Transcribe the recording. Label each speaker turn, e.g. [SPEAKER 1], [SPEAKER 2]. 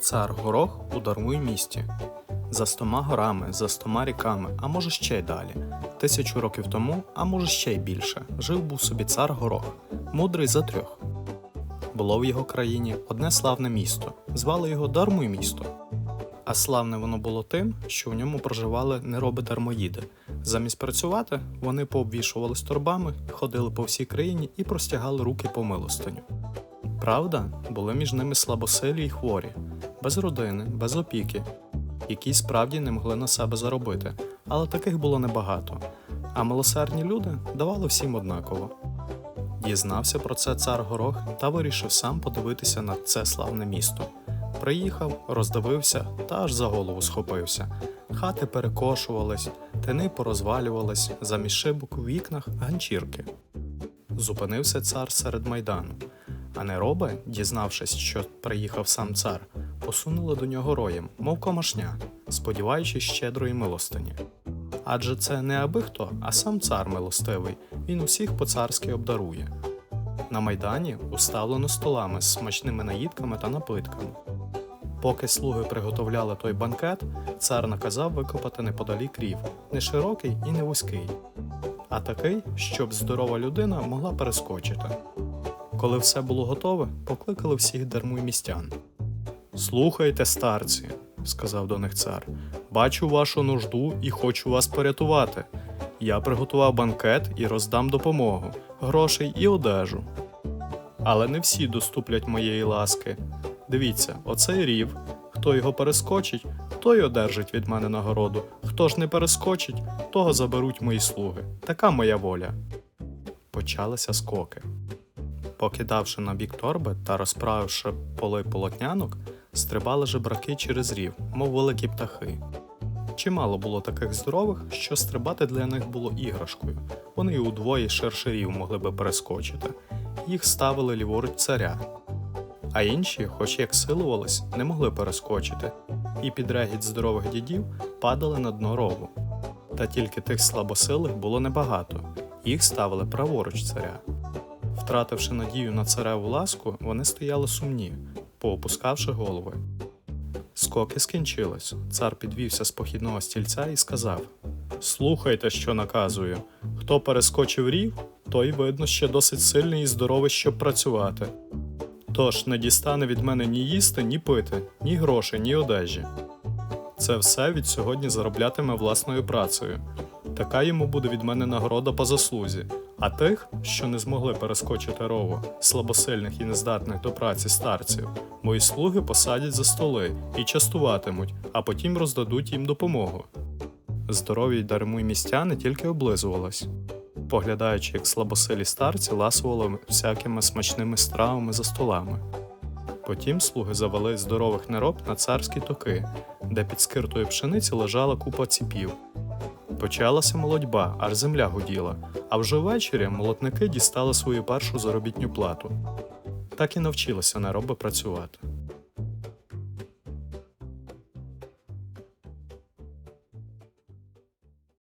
[SPEAKER 1] Цар горох у дармуй місті. За стома горами, за стома ріками, а може ще й далі. Тисячу років тому, а може ще й більше, жив був собі цар горох, мудрий за трьох. Було в його країні одне славне місто, звали його Дармуй місто. А славне воно було тим, що в ньому проживали нероби дармоїди. Замість працювати, вони пообвішувались торбами, ходили по всій країні і простягали руки по милостиню. Правда, були між ними слабосилі й хворі, без родини, без опіки, які справді не могли на себе заробити, але таких було небагато. А милосердні люди давали всім однаково. Дізнався про це цар Горох та вирішив сам подивитися на це славне місто. Приїхав, роздивився та аж за голову схопився. Хати перекошувались, тини порозвалювались, замість шибок у вікнах ганчірки. Зупинився цар серед майдану, а нероби, дізнавшись, що приїхав сам цар, посунули до нього роєм, мов комашня, сподіваючись щедрої милостині. Адже це не аби хто, а сам цар милостивий, він усіх по-царськи обдарує. На майдані уставлено столами з смачними наїдками та напитками. Поки слуги приготовляли той банкет, цар наказав викопати неподалік рів, не широкий і не вузький, а такий, щоб здорова людина могла перескочити. Коли все було готове, покликали всіх дармуй містян. Слухайте, старці, сказав до них цар, бачу вашу нужду і хочу вас порятувати. Я приготував банкет і роздам допомогу, грошей і одежу. Але не всі доступлять моєї ласки. Дивіться, оцей рів. Хто його перескочить, той одержить від мене нагороду. Хто ж не перескочить, того заберуть мої слуги. Така моя воля. Почалися скоки. Покидавши на бік торби та розправивши поли полотнянок, стрибали жебраки через рів, мов великі птахи. Чимало було таких здорових, що стрибати для них було іграшкою. Вони й удвоє ширше рів могли би перескочити. Їх ставили ліворуч царя. А інші, хоч як силувались, не могли перескочити, і під регіт здорових дідів падали на дно рову. Та тільки тих слабосилих було небагато, їх ставили праворуч царя. Втративши надію на цареву ласку, вони стояли сумні, поопускавши голови. Скоки скінчились. Цар підвівся з похідного стільця і сказав: Слухайте, що наказую. Хто перескочив рів, той, видно, ще досить сильний і здоровий, щоб працювати. Тож не дістане від мене ні їсти, ні пити, ні грошей, ні одежі. Це все від сьогодні зароблятиме власною працею. Така йому буде від мене нагорода по заслузі. А тих, що не змогли перескочити рову, слабосильних і нездатних до праці старців, мої слуги посадять за столи і частуватимуть, а потім роздадуть їм допомогу. Здорові й дармуй містяни тільки облизувались, поглядаючи, як слабосилі старці ласували всякими смачними стравами за столами. Потім слуги завели здорових нероб на царські токи, де під скиртою пшениці лежала купа ціпів. Почалася молодьба, аж земля гуділа, а вже ввечері молотники дістали свою першу заробітню плату. Так і навчилися нероби працювати.